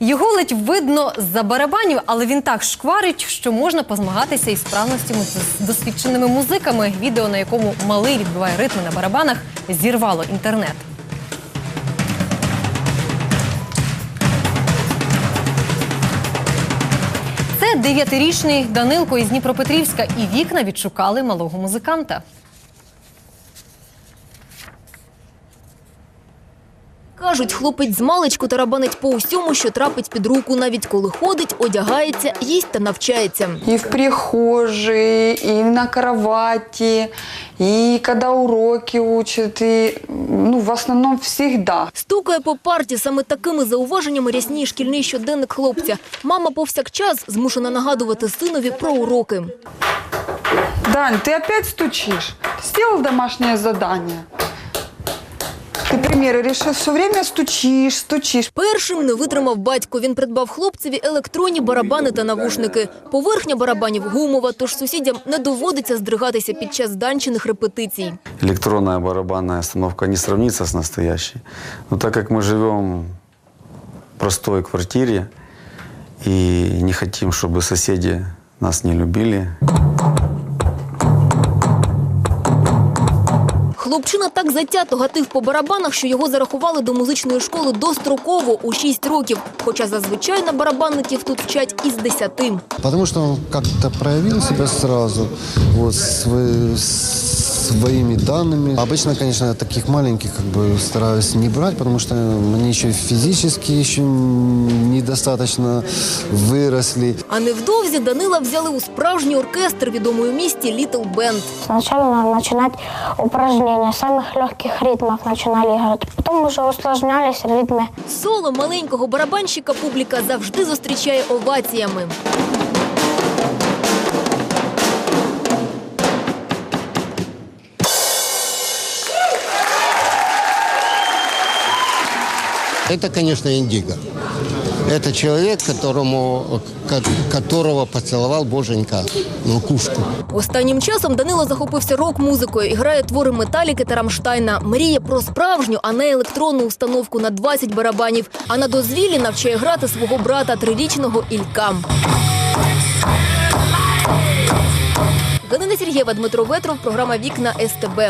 Його ледь видно з-за барабанів, але він так шкварить, що можна позмагатися із справностями з досвідченими музиками. Відео, на якому малий відбиває ритми на барабанах, зірвало інтернет. Це дев'ятирічний Данилко із Дніпропетрівська, і вікна відшукали малого музиканта. Кажуть, хлопець з маличку тарабанить по усьому, що трапить під руку, навіть коли ходить, одягається, їсть та навчається. И в прихожей, и на кровати, и когда уроки учат, и ну, в основном всегда. Стукає по парті саме такими зауваженнями рясніє шкільний щоденник хлопця. Мама повсякчас змушена нагадувати синові про уроки. Дань, ты опять стучишь? Ты сделал домашнее задание? Ты примеры решил, все время стучишь, стучишь. Першим не витримав батько. Він придбав хлопцеві електронні барабани та навушники. Поверхня барабанів гумова, тож сусідям не доводиться здригатися під час данчених репетицій. электронная барабанная установка не сравнится с настоящей. Но так как мы живем в простой квартире и не хотим, чтобы соседи нас не любили, Хлопчина так затято гатив по барабанах, що його зарахували до музичної школи достроково у 6 років. Хоча зазвичай на барабанників тут вчать із 10. Тому що він как-то проявил себе одразу. сво- своими данными. Обычно, конечно, таких маленьких как бы стараюсь не брать, потому что они еще физически еще недостаточно выросли. А невдовзі Данила взяли у справжній оркестр відомий у місті Літл Бенд. Сначала надо начинать упражнения, в самых легких ритмах начинали играть. Потом уже усложнялись ритмы. Соло маленького барабанщика публіка завжди зустрічає оваціями. Это, конечно, Индиго. Это человек, которому, ко- которого поцеловал Боженька на макушку. Останнім часом Данило захопився рок-музикою і грає твори Металіки та Рамштайна. Мріє про справжню, а не електронну установку на 20 барабанів. А на дозвіллі навчає грати свого брата трирічного Ілька. Галина Сергєва, Дмитро Ветров, програма Вікна СТБ.